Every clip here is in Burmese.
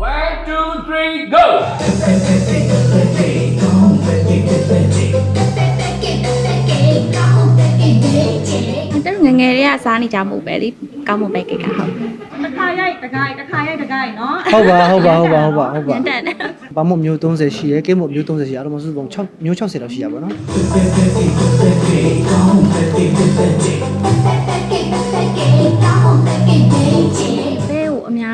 One, two, three, go! တက်ငယ်ငယ်လေးကစားနေကြမှုပဲလေကောင်းမှုပဲကိတ်ကဟုတ်တစ်ခါရိုက်တစ်ခါရိုက်တစ်ခါရိုက်တစ်ခါရိုက်နော်ဟုတ်ပါဟုတ်ပါဟုတ်ပါဟုတ်ပါဟုတ်ပါညံတက်တယ်ဘာမို့မျိုး30ရှိရဲကိမို့မျိုး30ရှိရအောင်မစုပုံ6မျိုး60လောက်ရှိရပါတော့ဘဲကိုအ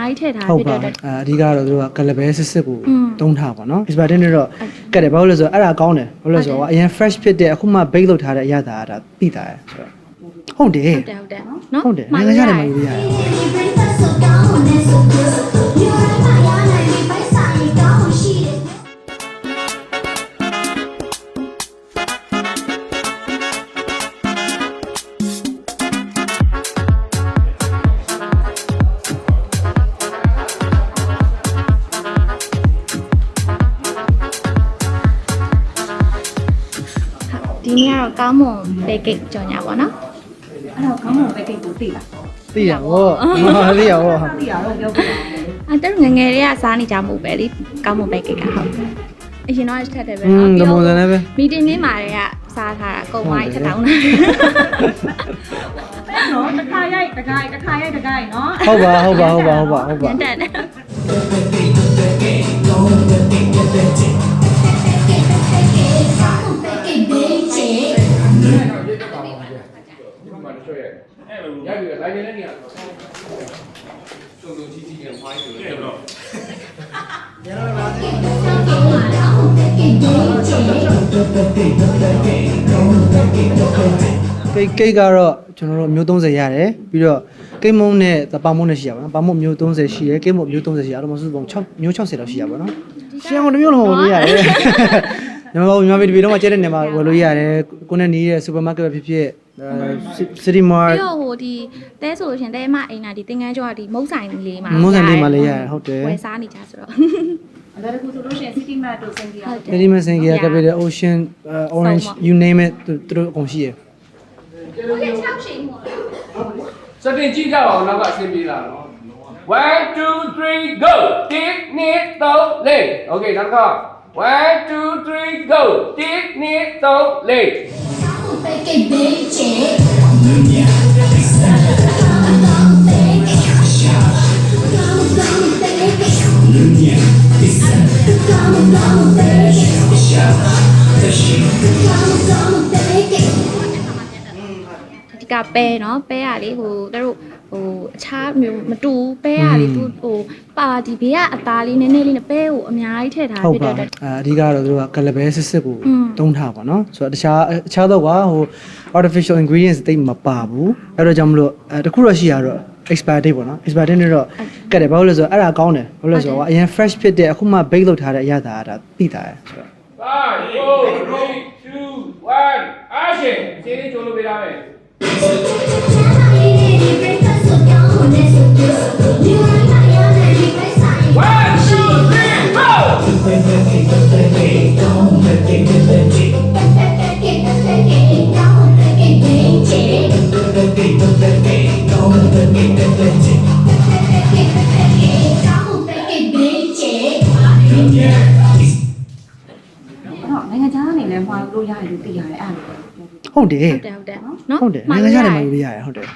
များကြီးထည့်ထားဟုတ်ဖြစ်ပါတဲ့အဲအဓိကတော့သူတို့ကကလဘဲစစ်စစ်ကိုอืมတုံးထားပါနော် expert နဲ့တော့ကတ်တယ်ဘာလို့လဲဆိုတော့အဲ့ဒါကောင်းတယ်ဘာလို့လဲဆိုတော့အရင် fresh ဖြစ်တဲ့အခုမှ bake လုပ်ထားတဲ့အရသာကဒါသိတာရယ်ဆိုတော့ဟုတ်တယ်ဟုတ်တယ်ဟုတ်တယ်နော်ဟုတ်တယ်နိုင်ငံခြားတယ်မှာယူရတယ် ဒီနေ့ကတော့ကောင်းမွန်ပဲကိတ်ကြော်ညာပါနော်အဲ့တော့ခေါင်းပုံပဲကိတ်ကိုသိလားသိရဟောဟာသိရဟောသိရတော့ပြောပြပါမယ်အတက်ငယ်ငယ်လေးကစားနေကြမှုပဲလေကောင်းမှုပဲကိတ်ကဟုတ်အရင်တော့ထက်တယ်ပဲอืมနော်ဒီပုံစံနဲ့ပဲမီတင်လေးမှာတွေကစားထားတာကုန်သွားထက်တောင်းတာအဲ့နော်တစ်ခါရိုက်တစ်ခါရိုက်တစ်ခါရိုက်တစ်ခါရိုက်နော်ဟုတ်ပါဟုတ်ပါဟုတ်ပါဟုတ်ပါဟုတ်ပါညံတက်တယ် စုံစုံကြီးကြီးနဲ့မိုင်းတွေတော့ကိတ်ကိတ်ကတော့ကျွန်တော်တို့မျိုး30ရတယ်ပြီးတော့ကိတ်မုံနဲ့ပမုံနဲ့ရှိရပါတော့ပမုံမျိုး30ရှိရဲကိတ်မုံမျိုး30ရှိရအောင်မစုပုံ6မျိုး60လောက်ရှိရပါတော့ရှင်းအောင်တစ်မျိုးလုံးဝယ်လို့ရတယ်ညီမတို့ညီမတို့ဒီဗီဒီယိုမှာကျဲတဲ့နေရာမှာဝယ်လို့ရတယ်ကိုနဲ့နီးရဲ့စူပါမားကတ်ပဲဖြစ်ဖြစ် စီတီမားပြီးတော့ဟိုဒီတဲဆိုလို့ရှရင်တဲမအိမ်နာဒီတင်ငန်းကျော်ကဒီမုတ်ဆိုင်လေးမှာမုံစံလေးမှာလည်းရတယ်ဟုတ်တယ်ဝယ်စားနေကြဆိုတော့ အဲ့ဒါတခုဆိုလို့ရှိရင် city map တို့စင်ကြီးရဟုတ်တယ်ကတိမစင်ကြီးကကပ်တဲ့ ocean uh, orange you name it သူတို့အကုန်ရှိရစတင်ကြည့်ကြပါဦးနောက်ကအဆင်ပြေလာနော် One, two, three, go! တစ်နှစ်သုံးလေး Okay နောက်တစ်ခါ One, two, three, go! တစ်နှစ်သုံးလေး ဒီကပဲเนาะပဲရလေဟိုတို့ ဟိုအခြားမျိုးမတူဘူးပဲရလေသူဟိုပါဒီဘေးကအသားလေးနည်းနည်းလေးနဲ့ပဲကိုအများကြီးထည့်ထားဟုတ်ဖြစ်ပါတဲ့အတွက်အဲအဓိကတော့သူတို့ကကလဘဲစစ်စစ်ကိုอืมတုံးထားပါနော်ဆိုတော့တခြားအခြားတော့ကဟို artificial ingredients တိတ်မပါဘူးအဲ့တော့ကြောင့်မလို့အဲတခုတော့ရှိရတော့ expire date ပေါ့နော် expire date နဲ့တော့ကတ်တယ်ဘာလို့လဲဆိုတော့အဲ့ဒါကောင်းတယ်ဘာလို့လဲဆိုတော့အရင် fresh ဖြစ်တဲ့အခုမှ bake လုပ်ထားတဲ့အရသာကဒါသိတာရယ်ဆိုတော့ Five, four, three, two, one, action! ရှင်းလေးကြိုးလို့ပေးထားမယ် တော့နိုင်ငံခြားအနေနဲ့မှာလို့ရတယ်လို့သိရတယ်အဲ့ဒါဟုတ်တယ်ဟုတ်တယ်ဟုတ်တယ်နော်ဟုတ်တယ်နိုင်ငံခြားနေမှာလို့ရတယ်ဟုတ်တယ်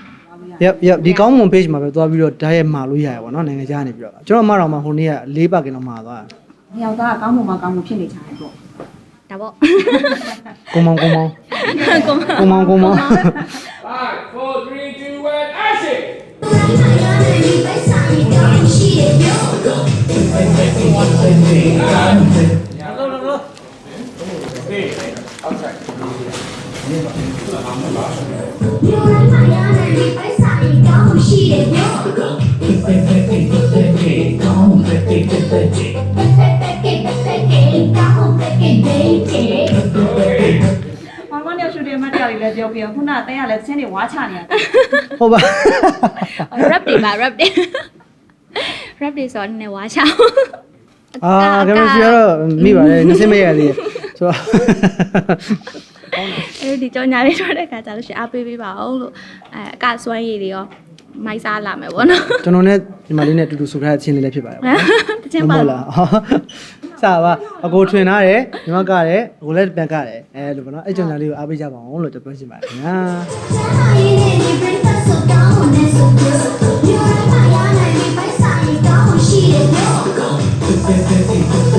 yep yep ဒီကောင်းမွန် page မှာပဲသွားပြီးတော့ဓာတ်ရိုက်မှာလို့ရတယ်ပေါ့နော်နိုင်ငံခြားနေပြီးတော့ကျွန်တော်မှတော့မှဟိုနေ့က၄ပါကင်တော့မှာသွားမြောက်သားကောင်းမှုမှာကောင်းမှုဖြစ်နေကြတယ်ပေါ့ဒါပေါ့ကုံမောင်ကုံမောင်ကုံကုံမောင်ကုံမောင် Five, four, three, two, one, action! မော င်မနဲ့ရှူတင်မတရားလေးလည်းပြောပြခုနတဲရလည်းချင်းတွေဝါချနေရတယ်ဟုတ်ပါ rap တွေပါ rap တွေ rap တွေဆိုတော့နည်းနည်းဝါချောင်းအာကင်မရာစီကတော့မိပါတယ်ငစင်းမရသေးတယ်ဆိုတော့အဲဒီကြောညာလေးထွက်တဲ့ခါကျလို့ရှိရင်အားပေးပေးပါအောင်လို့အဲအကစွမ်းရည်တွေရောမိုက်စားလာမယ်ပေါ့နော်ကျွန်တော်နဲ့ဒီမလေးနဲ့အတူတူဆိုထားတဲ့အချင်းလေးလည်းဖြစ်ပါတယ်ပေါ့နော်တချင်းပါမဟုတ်လားစားပါအကိုထွင်ထားတယ်ညီမကတယ်အကိုလည်းပြန်ကတယ်အဲလိုပေါ့နော်အဲ့ကြောင့်လေးကိုအားပေးကြပါအောင်လို့ကျွန်တော်ပြောချင်ပါတယ်ခင်ဗျာ Somebody in the princess so down on this so good. You are my yana Let's go.